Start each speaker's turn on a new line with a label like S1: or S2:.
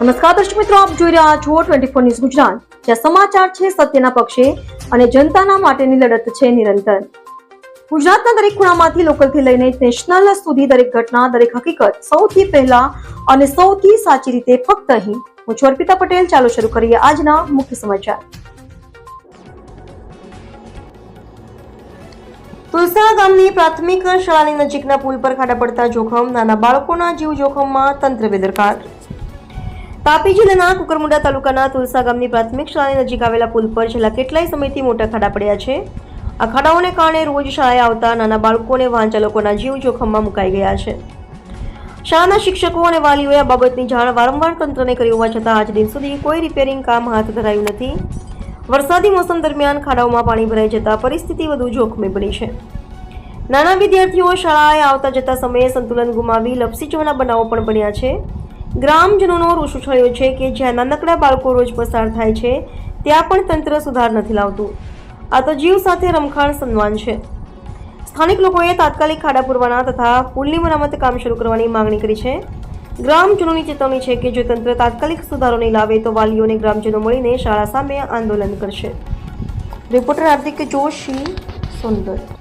S1: નમસ્કાર દર્શક મિત્રો, આપ જોઈ રહ્યા છો ટ્વેન્ટી ફોર ન્યૂઝ ગુજરાત. જ્યાં સમાચાર છે સત્યના પક્ષે અને જનતાના માટેની લડત છે નિરંતર. ગુજરાતના દરેક ખૂણામાંથી લોકલથી લઈને નેશનલ સુધી દરેક ઘટના, દરેક હકીકત સૌથી પહેલા અને સૌથી સાચી રીતે ફક્ત અહીં. હું છું અર્પિતા પટેલ. ચાલો શરૂ કરીએ આજના મુખ્ય સમાચાર. તુલસા ગામની પ્રાથમિક શાળાની નજીકના પુલ પર ખાડા પડતા જોખમ, નાના બાળકોના જીવ જોખમમાં તંત્ર બેદરકાર. તાપી જિલ્લાના કુકરમુંડા તાલુકાના તુલસા ગામની પ્રાથમિક શાળાની નજીક આવેલા પુલ પર છેલ્લા કેટલાય સમયથી મોટા ખાડા પડ્યા છે. આ ખાડાઓને કારણે રોજ શાળાએ આવતા નાના બાળકો અને વાહન ચાલકોના જીવ જોખમમાં મુકાઈ ગયા છે. શાળાના શિક્ષકો અને વાલીઓએ આ બાબતની જાણ વારંવાર તંત્રને કરી હોવા છતાં આજ દિન સુધી કોઈ રિપેરિંગ કામ હાથ ધરાયું નથી. વરસાદી મોસમ દરમિયાન ખાડાઓમાં પાણી ભરાઈ જતા પરિસ્થિતિ વધુ જોખમી બની છે. નાના વિદ્યાર્થીઓ શાળાએ આવતા જતા સમયે સંતુલન ગુમાવી લપસી જવાના બનાવો પણ બન્યા છે. ગ્રામજનોનો રોષ ઉછળ્યો છે કે જ્યાં નાનકડા બાળકો રોજ પસાર થાય છે, ત્યાં પણ તંત્ર સુધાર નથી લાવતું. આ તો જીવ સાથે રમખાણ સન્માન છે. સ્થાનિક લોકોએ તાત્કાલિક ખાડા પૂરવાના તથા પુલની મરામત કામ શરૂ કરવાની માંગણી કરી છે. ગ્રામજનોની ચેતવણી છે કે જો તંત્ર તાત્કાલિક સુધારો નહીં લાવે તો વાલીઓને ગ્રામજનો મળીને શાળા સામે આંદોલન કરશે. રિપોર્ટર હાર્દિક જોશી સોનગઢ